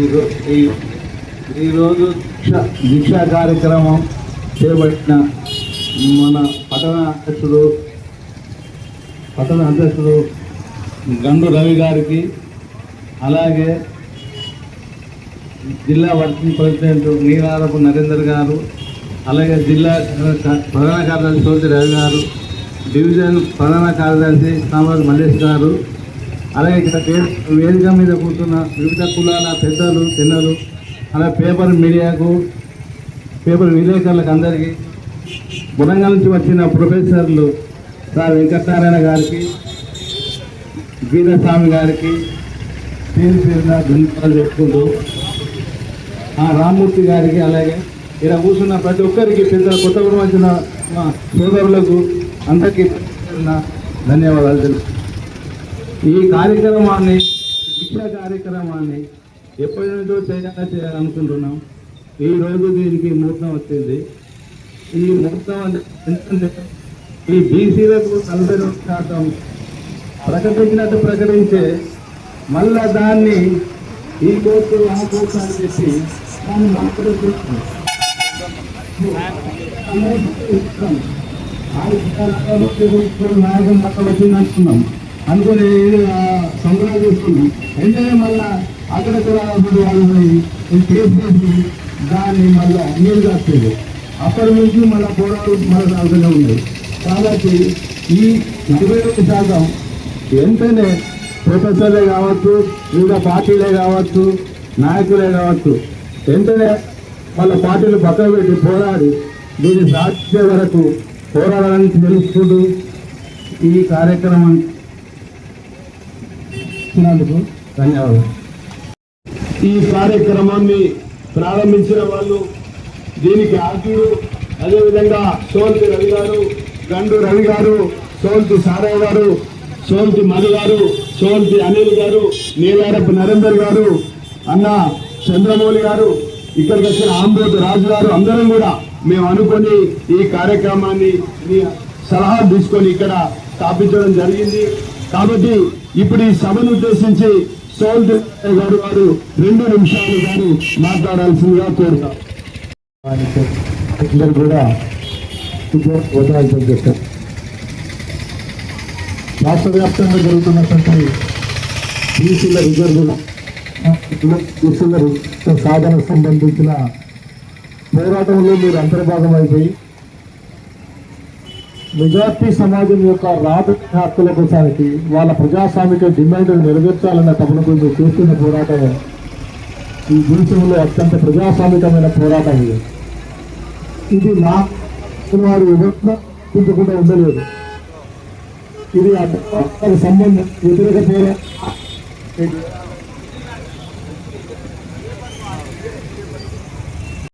ఈ- ఈరోజు దీక్ష కార్యక్రమం చేపట్టిన మన పట్టణ అధ్యక్షుడు పట్టణ అధ్యక్షుడు గండు రవి గారికి అలాగే జిల్లా వర్కింగ్ ప్రెసిడెంట్ నీరారపు నరేందర్ గారు అలాగే జిల్లా ప్రధాన కార్యదర్శి సోదరి రవి గారు డివిజన్ ప్రధాన కార్యదర్శి సామరాజ్ మల్లేష్ గారు అలాగే ఇక్కడ వే- వేదిక మీద కూర్చున్న వివిధ కులాల పెద్దలు చిన్నలు అలాగే పేపర్ మీడియాకు పేపర్ విలేకరులకు అందరికీ వరంగల్ నుంచి వచ్చిన ప్రొఫెసర్లు సార్ వెంకటనారాయణ గారికి వీరస్వామి గారికి పేరు పేరున ధన్యవాదాలు చెప్పుకుంటూ ఆ రామ్మూర్తి గారికి అలాగే ఇక్కడ కూర్చున్న ప్రతి ఒక్కరికి పెద్ద కొత్త వచ్చిన సోదరులకు అందరికీ ధన్యవాదాలు తెలుసు ఈ కార్యక్రమాన్ని శిక్షా కార్యక్రమాన్ని ఎప్పటి నుంచో చేయాలని చేయాలనుకుంటున్నాం. ఈ రోజు దీనికి ముహూర్తం వచ్చింది. ఈ ముహూర్తం ఎందుకంటే ఈ బీసీలకు నలభై రెండు శాతం ప్రకటించినట్టు ప్రకటించే మళ్ళా దాన్ని ఈ కోర్టు ఆ కోర్టు అని చెప్పి దాన్ని మార్పులు చేస్తుంది. ఆ విధానాల్లో నాయకం పక్క వచ్చింది అనుకుని సంగ్రహం చేసుకున్నాం వెంటనే మళ్ళా అక్కడ కూడా ఇప్పుడు వాళ్ళని కేసు చేసి దాన్ని మళ్ళా నీళ్ళు కాస్తుంది అప్పటి నుంచి మళ్ళా పోరాడు మళ్ళీ సాగుతూనే ఉంది కాబట్టి ఈ ఇరవై రెండు శాతం వెంటనే ప్రొఫెసర్లే కావచ్చు వివిధ పార్టీలే కావచ్చు నాయకులే కావచ్చు వెంటనే వాళ్ళ పార్టీలు పక్కన పెట్టి పోరాడి దీన్ని సాధ్య వరకు పోరాడాలని తెలుసుకుంటూ ఈ కార్యక్రమం ఇచ్చినందుకు ధన్యవాదాలు. ఈ కార్యక్రమాన్ని ప్రారంభించిన వాళ్ళు దీనికి ఆర్జుడు అదేవిధంగా సోల్తి రవి గారు గండు రవి గారు సోల్తి సారయ్య గారు సోల్తి మధు గారు సోల్తి అనిల్ గారు నీలారపు నరేందర్ గారు అన్న చంద్రమౌళి గారు ఇక్కడికి వచ్చిన ఆంబోతు రాజు గారు అందరం కూడా మేము అనుకొని ఈ కార్యక్రమాన్ని సలహా తీసుకొని ఇక్కడ స్థాపించడం జరిగింది. కాబట్టి ఇప్పుడు ఈ సభను ఉద్దేశించి సోల్ గారు వారు రెండు నిమిషాలు గారు మాట్లాడాల్సిందిగా కోరుతాం. కూడా వదలాల్సి చేస్తారు రాష్ట్ర వ్యాప్తంగా జరుగుతున్నటువంటి బీసీల రిజర్వుల బీసీల సాధనకు సంబంధించిన పోరాటంలో మీరు అంతర్భాగం అయిపోయి మెజార్టీ సమాజం యొక్క రాబోయే హక్కుల కోసానికి వాళ్ళ ప్రజాస్వామిక డిమాండ్ నెరవేర్చాలన్న తపనకు మీరు చేస్తున్న పోరాటం ఈ దేశంలో అత్యంత ప్రజాస్వామికమైన పోరాటం ఇది. ఇది నా వారు ఉండలేదు. ఇది సంబంధం వ్యతిరేక పోరాటం.